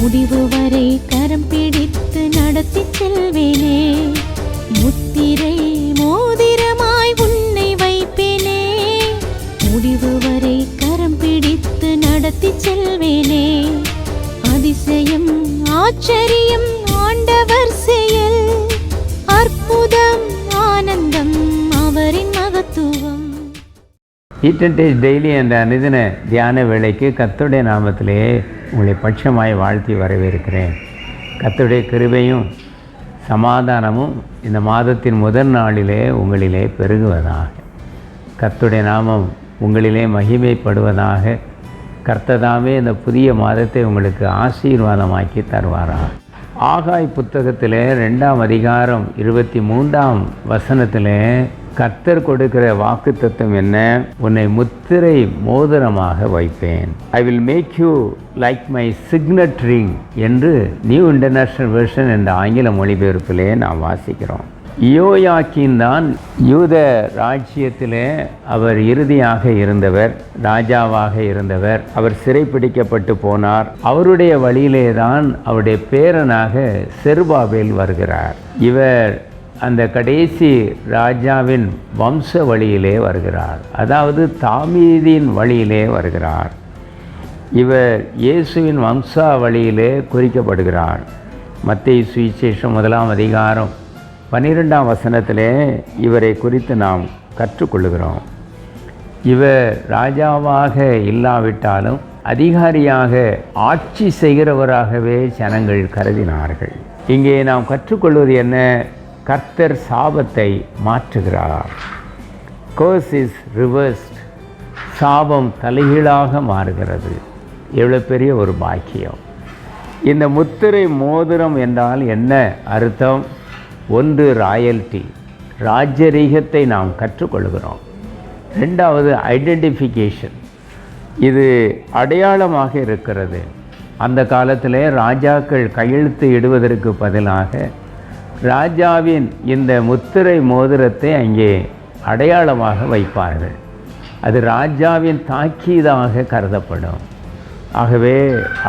முடிவு வரை கரம் பிடித்து நடத்தி செல்வேனே. முத்திரை மோதிரமாய் உன்னை வைப்பேனே. முடிவு வரை கரம் பிடித்து நடத்தி செல்வேனே. அதிசயம் ஆச்சரியம் ஆண்டவர் செயல். அற்புதம் ஆனந்தம் அவரின் மகத்துவம். ஈட்டன் டேஸ் டெய்லி என்ற அனுதின தியான வேலைக்கு கத்தோடைய நாமத்திலே உங்களை பட்சமாய் வாழ்த்தி வரவேற்கிறேன். கத்துடைய கிருபையும் சமாதானமும் இந்த மாதத்தின் முதல் நாளிலே உங்களிலே பெருகுவதாக. கத்துடைய நாமம் உங்களிலே மகிமைப்படுவதாக. கர்த்ததாமே இந்த புதிய மாதத்தை உங்களுக்கு ஆசீர்வாதமாக்கி தருவாராக. ஆகாய் புத்தகத்திலே ரெண்டாம் அதிகாரம் இருபத்தி மூன்றாம் வசனத்திலே கத்தர் கொடுக்கிற வாக்கு தத்துவம் என்ன? உன்னை முத்திரை மோதிரமாக வைப்பேன். I will make you like my signet ring என்று நியூ இன்டர்நேஷனல் வெர்ஷன் என்ற ஆங்கில மொழிபெயர்ப்பிலே நாம் வாசிக்கிறோம். யோயாக்கின் தான் யூத ராஜ்யத்திலே அவர் இறுதியாக இருந்தவர் ராஜாவாக இருந்தவர். அவர் சிறைப்பிடிக்கப்பட்டு போனார். அவருடைய வழியிலே தான் அவருடைய பேரனாக செருபாபேல் வருகிறார். இவர் அந்த கடைசி ராஜாவின் வம்ச வழியிலே வருகிறார். அதாவது தாமீதியின் வழியிலே வருகிறார். இவர் இயேசுவின் வம்சா வழியிலே குறிக்கப்படுகிறார். மத்திய சுவிசேஷம் முதலாம் அதிகாரம் பன்னிரெண்டாம் வசனத்திலே இவரை குறித்து நாம் கற்றுக்கொள்கிறோம் இவர் ராஜாவாக இல்லாவிட்டாலும் அதிகாரியாக ஆட்சி செய்கிறவராகவே ஜனங்கள் கருதினார்கள். இங்கே நாம் கற்றுக்கொள்வது என்ன? கர்த்தர் சாபத்தை மாற்றுகிறார். கோஸ் இஸ் ரிவர்ஸ்ட் சாபம் தலைகீழாக மாறுகிறது. எவ்வளோ பெரிய ஒரு பாக்கியம். இந்த முத்திரை மோதிரம் என்றால் என்ன அர்த்தம்? ஒன்று ராயல்டி. ராஜரீகத்தை நாம் கற்றுக்கொள்கிறோம். ரெண்டாவது ஐடென்டிஃபிகேஷன். இது அடையாளமாக இருக்கிறது. அந்த காலத்தில் ராஜாக்கள் கையெழுத்து இடுவதற்கு பதிலாக ராஜாவின் இந்த முத்திரை மோதிரத்தை அங்கே அடையாளமாக வைப்பார்கள். அது ராஜாவின் தாக்கீதாக கருதப்படும். ஆகவே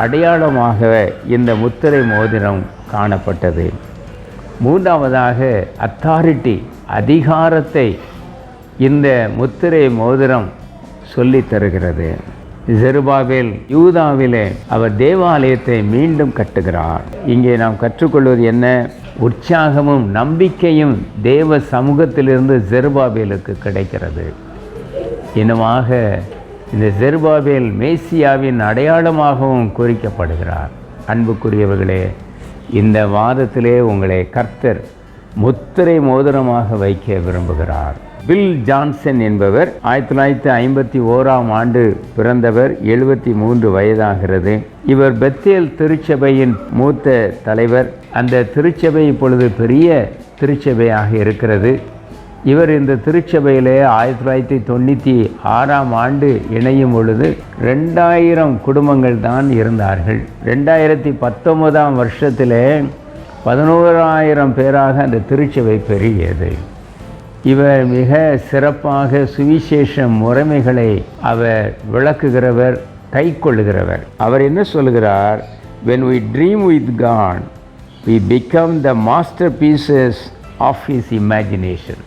அடையாளமாக இந்த முத்திரை மோதிரம் காணப்பட்டது. மூன்றாவதாக அத்தாரிட்டி அதிகாரத்தை இந்த முத்திரை மோதிரம் சொல்லித் தருகிறது. ஜெருபாவில் யூதாவிலே அவர் தேவாலயத்தை மீண்டும் கட்டுகிறார். இங்கே நாம் கற்றுக்கொள்வது என்ன? உற்சாகமும் நம்பிக்கையும் தேவ சமூகத்திலிருந்து ஜெருபாபேலுக்கு கிடைக்கிறது. இனமாக இந்த ஜெருபாபேல் மேசியாவின் அடையாளமாகவும் குறிக்கப்படுகிறார். அன்புக்குரியவர்களே இந்த வாதத்திலே உங்களை கர்த்தர் முத்திரை மோதிரமாக வைக்க விரும்புகிறார். பில் ஜான்சன் என்பவர் ஆயிரத்தி தொள்ளாயிரத்தி ஐம்பத்தி ஓராம் ஆண்டு பிறந்தவர் எழுபத்தி மூன்று வயதாகிறது. இவர் பெத்தேல் திருச்சபையின் மூத்த தலைவர். அந்த திருச்சபை இப்பொழுது பெரிய திருச்சபையாக இருக்கிறது. இவர் இந்த திருச்சபையிலே ஆயிரத்தி தொள்ளாயிரத்தி தொண்ணூற்றி ஆறாம் ஆண்டு இணையும் பொழுது ரெண்டாயிரம் குடும்பங்கள் தான் இருந்தார்கள். ரெண்டாயிரத்தி பத்தொன்பதாம் வருஷத்திலே பதினோராயிரம் பேராக அந்த திருச்சபை பெருகியது. இவர் மிக சிறப்பாக சுவிசேஷ முறைமைகளை அவர் விளக்குகிறவர் கை கொள்ளுகிறவர். அவர் என்ன சொல்கிறார் when we dream with God we become the masterpieces of his imagination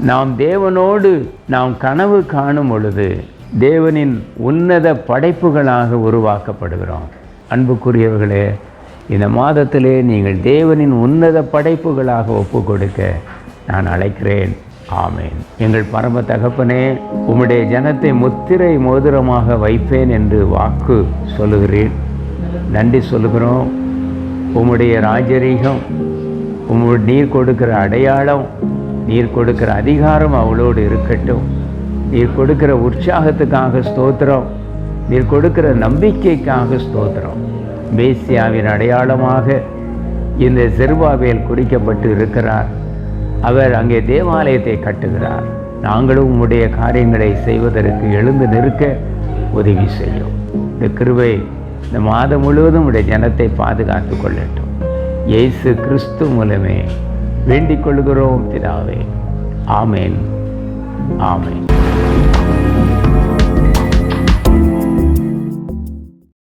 நாம் தேவனோடு நாம் கனவு காணும் பொழுது தேவனின் உன்னத படைப்புகளாக உருவாக்கப்படுகிறோம். அன்புக்குரியவர்களே இந்த மாதத்திலே நீங்கள் தேவனின் உன்னத படைப்புகளாக ஒப்பு கொடுக்க நான் அழைக்கிறேன். ஆமேன். எங்கள் பரம தகப்பனே உம்முடைய ஜனத்தை முத்திரை மோதிரமாக வைப்பேன் என்று வாக்கு சொல்லுகிறேன் நன்றி சொல்லுகிறோம். உம்முடைய ராஜரீகம் உம்முடைய நீர் கொடுக்கிற அடையாளம் நீர் கொடுக்கிற அதிகாரம் அவளோடு இருக்கட்டும். நீர் கொடுக்கிற உற்சாகத்துக்காக ஸ்தோத்திரம். நீர் கொடுக்கிற நம்பிக்கைக்காக ஸ்தோத்திரம். மேசியாவின் அடையாளமாக இந்த செருபாவேல் குறிக்கப்பட்டு இருக்கிறார். அவர் அங்கே தேவாலயத்தை கட்டுகிறார். நாங்களும் உம்முடைய காரியங்களை செய்வதற்கு எழுந்து நிற்க உதவி செய்யும். இந்த கிருபை இந்த மாதம் முழுவதும் உடைய ஜனத்தை பாதுகாத்து கொள்ளட்டும். இயேசு கிறிஸ்து மூலமே. வேண்டிக் கொள்கிறோம் பிதாவே. ஆமேன். ஆமேன்.